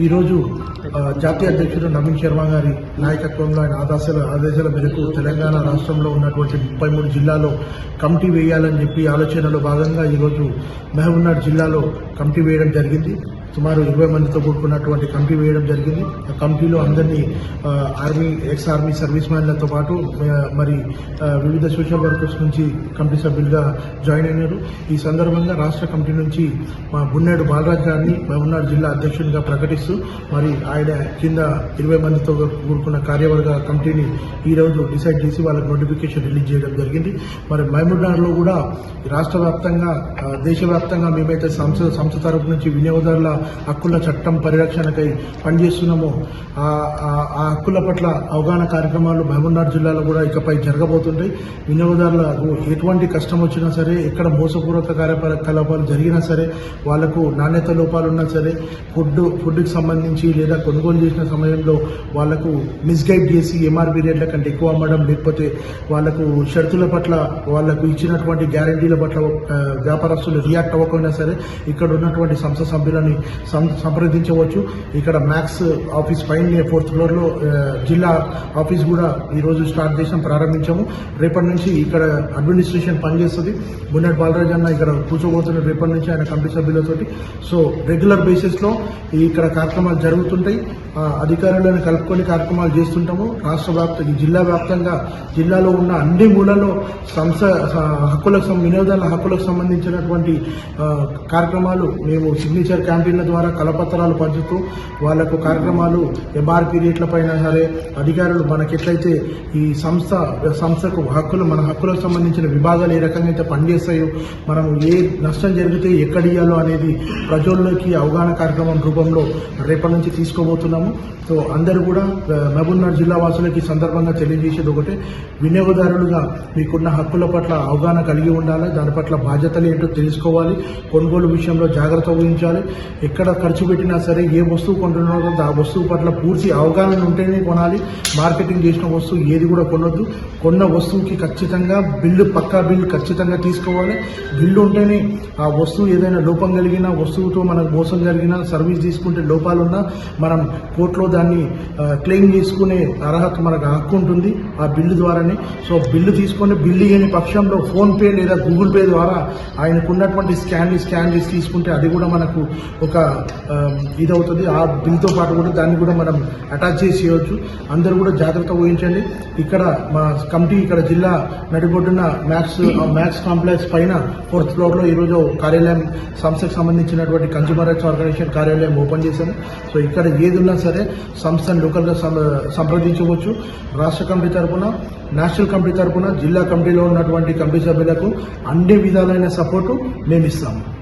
ఈరోజు జాతీయ అధ్యక్షుడు నవీన్ శర్మ గారి నాయకత్వంలో ఆయన ఆదేశాల ఆదేశాల మేరకు తెలంగాణ రాష్ట్రంలో ఉన్నటువంటి ముప్పై మూడు జిల్లాలో కమిటీ వేయాలని చెప్పి ఆలోచనలో భాగంగా ఈరోజు మహబూబ్నాథ్ జిల్లాలో కమిటీ వేయడం జరిగింది. సుమారు ఇరవై మందితో కూడుకున్నటువంటి కమిటీ వేయడం జరిగింది. ఆ కమిటీలో అందరినీ ఆర్మీ ఎక్స్ ఆర్మీ సర్వీస్ మ్యాన్లతో పాటు మరి వివిధ సోషల్ వర్కర్స్ నుంచి కమిటీ సభ్యులుగా జాయిన్ అయినారు. ఈ సందర్భంగా రాష్ట్ర కమిటీ నుంచి మా బున్నాడు బాలరాజ్ గారిని మహబూబ్నాడు జిల్లా అధ్యక్షునిగా ప్రకటిస్తూ మరి ఆయన కింద ఇరవై మందితో కూడుకున్న కార్యవర్గ కమిటీని ఈ డిసైడ్ చేసి వాళ్ళకి నోటిఫికేషన్ రిలీజ్ చేయడం జరిగింది. మరి మహబూబ్నగర్లో కూడా రాష్ట్ర వ్యాప్తంగా దేశవ్యాప్తంగా మేమైతే సంస్థ సంస్థ తరపు నుంచి వినియోగదారుల హక్కుల చట్టం పరిరక్షణకై పనిచేస్తున్నామో. ఆ ఆ- హక్కుల పట్ల అవగాహన కార్యక్రమాలు మహబూబ్నగర్ జిల్లాలో కూడా ఇకపై జరగబోతుంటాయి. వినియోగదారులకు ఎటువంటి కష్టం వచ్చినా సరే ఎక్కడ మోసపూర్వక కార్యకలాపాలు జరిగినా సరే వాళ్ళకు నాణ్యత లోపాలు ఉన్నా సరే ఫుడ్ ఫుడ్కి సంబంధించి లేదా కొనుగోలు చేసిన సమయంలో వాళ్ళకు మిస్గైడ్ చేసి ఎంఆర్పి రేట్ల కంటే ఎక్కువ అమ్మడం లేకపోతే వాళ్ళకు షరతుల పట్ల వాళ్ళకు ఇచ్చినటువంటి గ్యారంటీల పట్ల వ్యాపారస్తులు రియాక్ట్ అవ్వకుండా సరే ఇక్కడ ఉన్నటువంటి సంస్థ సభ్యులని సంప్రదించవచ్చు. ఇక్కడ మ్యాక్స్ ఆఫీస్ పైన ఫోర్త్ ఫ్లోర్లో జిల్లా ఆఫీస్ కూడా ఈరోజు స్టార్ట్ చేసాం ప్రారంభించాము. రేపటి నుంచి ఇక్కడ అడ్మినిస్ట్రేషన్ పనిచేస్తుంది. బున్నెట్ బాలరాజ్ అన్న ఇక్కడ కూర్చోబోతున్న రేపటి నుంచి ఆయన కమిటీ సభ్యులతోటి. సో రెగ్యులర్ బేసిస్లో ఇక్కడ కార్యక్రమాలు జరుగుతుంటాయి. అధికారులను కలుపుకొని కార్యక్రమాలు చేస్తుంటాము. రాష్ట్ర వ్యాప్తంగా జిల్లా వ్యాప్తంగా జిల్లాలో ఉన్న అన్ని మూలలో సంస్థ స- హక్కులకు వినోదాల హక్కులకు సంబంధించినటువంటి కార్యక్రమాలు మేము సిగ్నేచర్ క్యాంటీన్ల ద్వారా కలపత్రాలు పంచుతూ వాళ్ళకు కార్యక్రమాలు ఎంఆర్పీ రేట్లపైన సరే అధికారులు మనకెట్లయితే ఈ సంస్థ సంస్థకు హక్కులు మన హక్కులకు సంబంధించిన విభాగాలు ఏ రకంగా అయితే పనిచేస్తాయో మనం ఏ నష్టం జరిగితే ఎక్కడ ఇయ్యాలో అనేది ప్రజల్లోకి అవగాహన కార్యక్రమం రూపంలో రేపటి నుంచి తీసుకోబోతున్నాము. సో అందరూ కూడా మహబూబ్నగర్ జిల్లా వాసులకి ఈ సందర్భంగా తెలియజేసేది ఒకటే వినియోగదారులుగా మీకున్న హక్కుల పట్ల అవగాహన కలిగి ఉండాలి దాని పట్ల బాధ్యతలు ఏంటో తెలుసుకోవాలి కొనుగోలు విషయంలో జాగ్రత్త వహించాలి ఎక్కడ ఖర్చు పెట్టినా సరే ఏ వస్తువు కొంటున్నారో ఆ వస్తువు పట్ల పూర్తి అవగాహన ఉంటేనే కొనాలి. మార్కెటింగ్ చేసిన వస్తువు ఏది కూడా కొనొద్దు. కొన్న వస్తువుకి ఖచ్చితంగా బిల్లు పక్కా బిల్లు ఖచ్చితంగా తీసుకోవాలి. బిల్లు ఉంటేనే ఆ వస్తువు ఏదైనా లోపం కలిగినా వస్తువుతో మనకు మోసం జరిగిన సర్వీస్ తీసుకుంటే లోపాలున్నా మనం కోర్టులో దాన్ని క్లెయిమ్ చేసుకునే అర్హత మనకు హక్కు ఉంటుంది ఆ బిల్లు ద్వారానే. సో బిల్లు తీసుకొని బిల్లు లేని పక్షంలో ఫోన్పే లేదా గూగుల్ పే ద్వారా ఆయనకున్నటువంటి స్కాన్ స్కాన్ చేసి తీసుకుంటే అది కూడా మనకు ఒక ఆ, ఇదవుతుంది. ఆ బిల్తో పాటు కూడా దాన్ని కూడా మనం అటాచ్ చేసి చేయవచ్చు అందరూ కూడా జాగ్రత్త వహించండి ఇక్కడ మా కమిటీ ఇక్కడ జిల్లా నడిబొడ్డున మ్యాథ్స్ మ్యాథ్స్ కాంప్లెక్స్ పైన ఫోర్త్ ఫ్లోర్లో ఈరోజు కార్యాలయం సంస్థకు సంబంధించినటువంటి కన్స్యూమర్ రైట్స్ ఆర్గనైజేషన్ కార్యాలయం ఓపెన్ చేశాను సో ఇక్కడ ఏది ఉన్నా సరే సంస్థను లోకల్గా సంప్రదించవచ్చు. రాష్ట్ర కమిటీ తరపున నేషనల్ కమిటీ తరపున జిల్లా కమిటీలో ఉన్నటువంటి కమిటీ సభ్యులకు అన్ని విధాలైన సపోర్టు మేము ఇస్తాము